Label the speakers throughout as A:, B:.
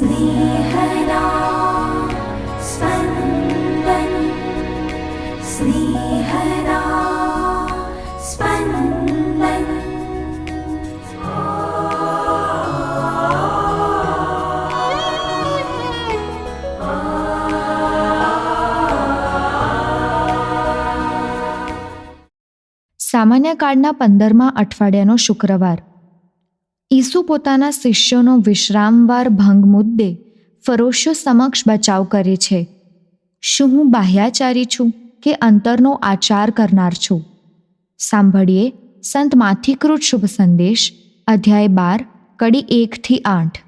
A: स्नेहदा स्पन्दन् स्नेहदा स्पन्दन्
B: સામાન્ય કાળના પંદરમા અઠવાડિયાનો શુક્રવાર ઈસુ પોતાના શિષ્યોનો વિશ્રામવાર ભંગ મુદ્દે ફરોશો સમક્ષ બચાવ કરે છે. શું હું બાહ્યાચારી છું કે અંતરનો આચાર કરનાર છું? સાંભળીએ સંત માથિકૃત શુભ સંદેશ, અધ્યાય બાર, કડી એકથી આઠ.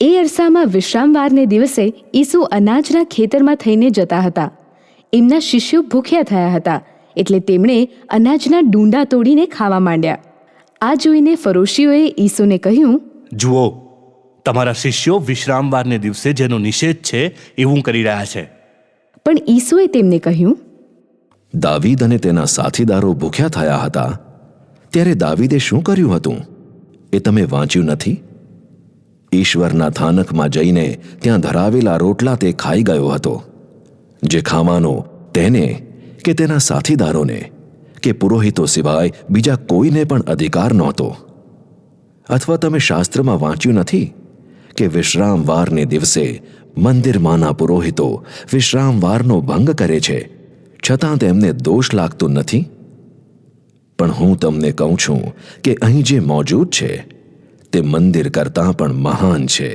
C: એ અરસામાં વિશ્રામવારને દિવસે ઈસુ અનાજના ખેતરમાં થઈને જતા હતા. એમના શિષ્યો ભૂખ્યા થયા હતા, એટલે તેમણે અનાજના ડૂંડા તોડીને ખાવા માંડ્યા. આ જોઈને ફરોશીઓએ ઈસુને કહ્યું
D: જુઓ તમારા શિષ્યો વિશ્રામવારને દિવસે જેનો નિષેધ છે એવું કરી રહ્યા છે.
C: પણ ઈસુએ તેમને કહ્યું
E: દાવીદ અને તેના સાથીદારો ભૂખ્યા થયા હતા. ત્યારે દાવીદે શું કર્યું હતું? એ તમે વાંચ્યું નથી? ઈશ્વરના થાનકમાં જઈને ત્યાં ધરાવેલા રોટલા તે ખાઈ ગયો હતો. જે ખાવાનો તેને કે તેના સાથીદારોને કે પુરોહિતો સિવાય બીજા કોઈને પણ અધિકાર નહોતો. અથવા તમે શાસ્ત્રમાં વાંચ્યું નથી કે વિશ્રામવારને દિવસે મંદિરમાંના પુરોહિતો વિશ્રામવારનો ભંગ કરે છે, છતાં તેમને દોષ લાગતો નથી? પણ હું તમને કહું છું કે અહીં જે મોજૂદ છે, તે મંદિર કરતાં પણ મહાન છે.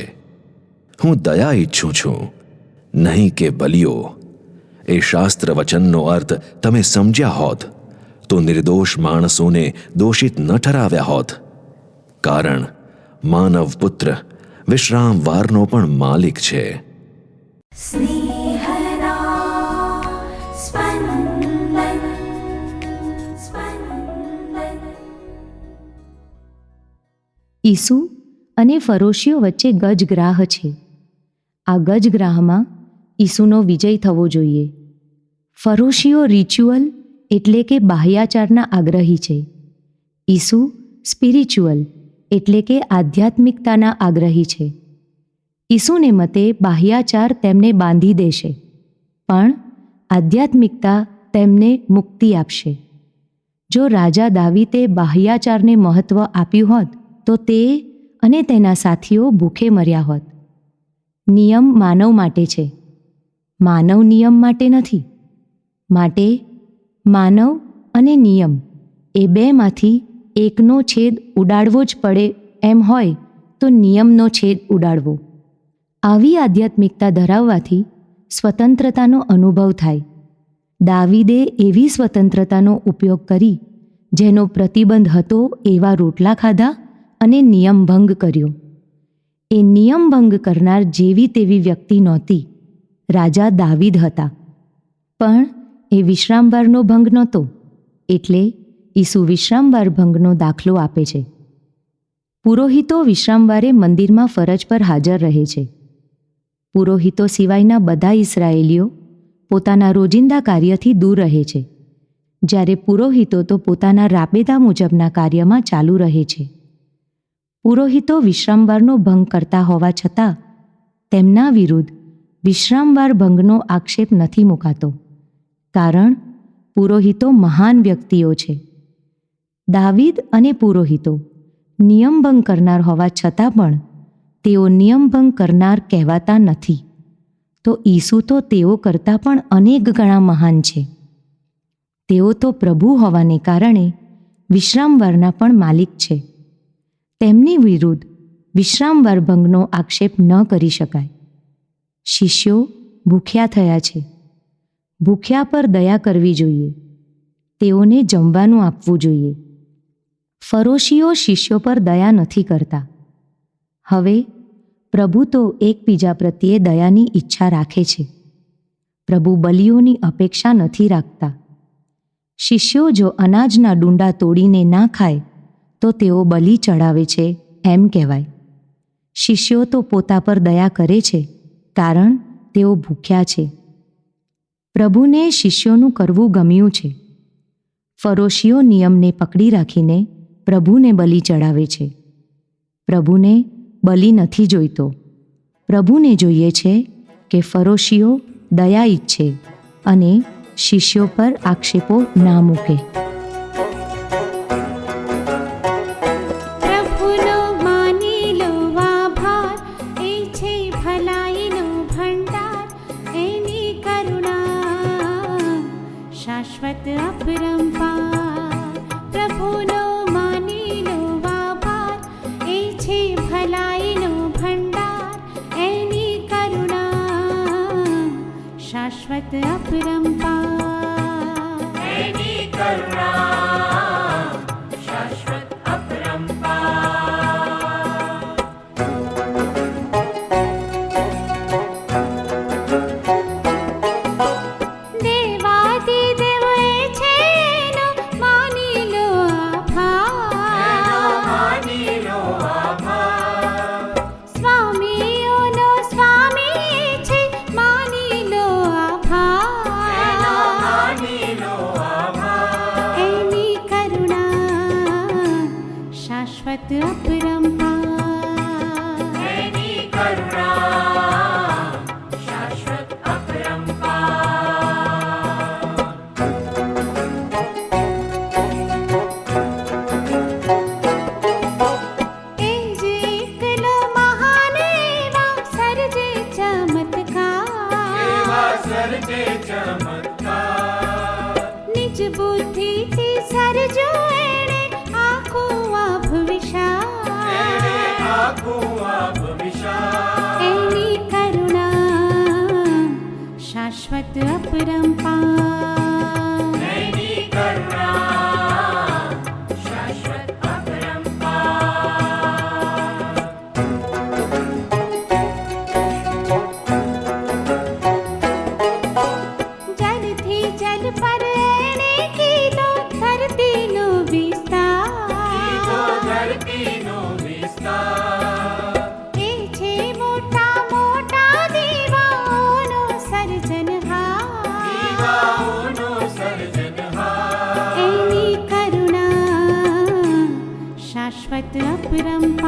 E: હું દયા ઈચ્છું છું, નહીં કે બલિયો એ શાસ્ત્ર વચનનો અર્થ તમે સમજ્યા હોત. તો નિર્દોષ માણસોને દોષિત ન ઠરાવ્યા હોત. કારણ માનવ પુત્ર વિશ્રામવારનો પણ માલિક છે.
F: ઈસુ અને ફરોશીઓ વચ્ચે ગજગ્રાહ છે. આ ગજગ્રાહમાં ઈસુનો વિજય થવો જોઈએ. ફરોશીઓ રિચ્યુઅલ એટલે કે બાહ્યાચારના આગ્રહી છે. ઈસુ સ્પિરિચ્યુઅલ એટલે કે આધ્યાત્મિકતાના આગ્રહી છે. ઈસુને મતે બાહ્યાચાર તેમને બાંધી દેશે, પણ આધ્યાત્મિકતા તેમને મુક્તિ આપશે. જો રાજા દાવીતે બાહ્યાચારને મહત્વ આપ્યું હોત, તો તે અને તેના સાથીઓ ભૂખે મર્યા હોત. નિયમ માનવ માટે છે. માનવ નિયમ માટે નથી. માટે માનવ અને નિયમ. એ બેમાંથી એકનો છેદ ઉડાડવો જ પડે એમ હોય તો નિયમનો છેદ ઉડાડવો. આવી આધ્યાત્મિકતા ધરાવવાથી સ્વતંત્રતાનો અનુભવ થાય. દાવીદે એવી સ્વતંત્રતાનો ઉપયોગ કરી, જેનો પ્રતિબંધ હતો એવા રોટલા ખાધા અને નિયમભંગ કર્યો. એ નિયમભંગ કરનાર જેવી તેવી વ્યક્તિ નહોતી. રાજા દાવીદ હતા. પણ એ વિશ્રામવારનો ભંગ નહોતો, એટલે ઈસુ વિશ્રામવાર ભંગનો દાખલો આપે છે. પુરોહિતો વિશ્રામવારે મંદિરમાં ફરજ પર હાજર રહે છે. પુરોહિતો સિવાયના બધા ઇસરાયેલીઓ પોતાના રોજિંદા કાર્યથી દૂર રહે છે. જ્યારે પુરોહિતો તો પોતાના રાબેદા મુજબના કાર્યમાં ચાલુ રહે છે. પુરોહિતો વિશ્રામવારનો ભંગ કરતા હોવા છતાં તેમના વિરુદ્ધ વિશ્રામવાર ભંગનો આક્ષેપ નથી મુકાતો. કારણ પુરોહિતો મહાન વ્યક્તિઓ છે. દાવીદ અને પુરોહિતો નિયમભંગ કરનાર હોવા છતાં પણ તેઓ નિયમભંગ કરનાર કહેવાતા નથી. તો ઈસુ તો તેઓ કરતાં પણ અનેક ગણા મહાન છે. તેઓ તો પ્રભુ હોવાને કારણે વિશ્રામવારના પણ માલિક છે. તેમની વિરુદ્ધ વિશ્રામવાર ભંગનો આક્ષેપ ન કરી શકાય. શિષ્યો ભૂખ્યા થયા છે. ભૂખ્યા પર દયા કરવી જોઈએ. તેઓને જમવાનું આપવું જોઈએ. ફરોશીઓ શિષ્યો પર દયા નથી કરતા. હવે, પ્રભુ તો એકબીજા પ્રત્યે દયાની ઈચ્છા રાખે છે. પ્રભુ બલિઓની અપેક્ષા નથી રાખતા. શિષ્યો જો અનાજના ડુંડા તોડીને ના ખાય, તો તેઓ બલિ ચડાવે છે એમ કહેવાય. શિષ્યો તો પોતા પર દયા કરે છે, કારણ તેઓ ભૂખ્યા છે. પ્રભુને શિષ્યોનું કરવું ગમ્યું છે. ફરોશીઓ નિયમને પકડી રાખીને પ્રભુને બલિ ચડાવે છે. પ્રભુને બલિ નથી જોઈતો. પ્રભુને જોઈએ છે કે ફરોશીઓ દયા ઈચ્છે અને શિષ્યો પર આક્ષેપો ના મૂકે.
G: શાશ્વત અપરંપાર perampa. பிறம்பா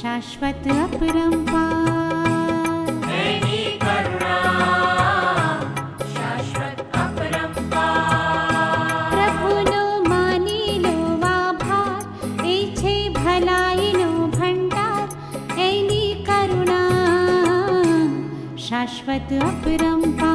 G: शाश्वत अपरम्बा शाश्व प्रभुलो मानो वाभार भो भण्डारुणा शाश्वत अपरम्पा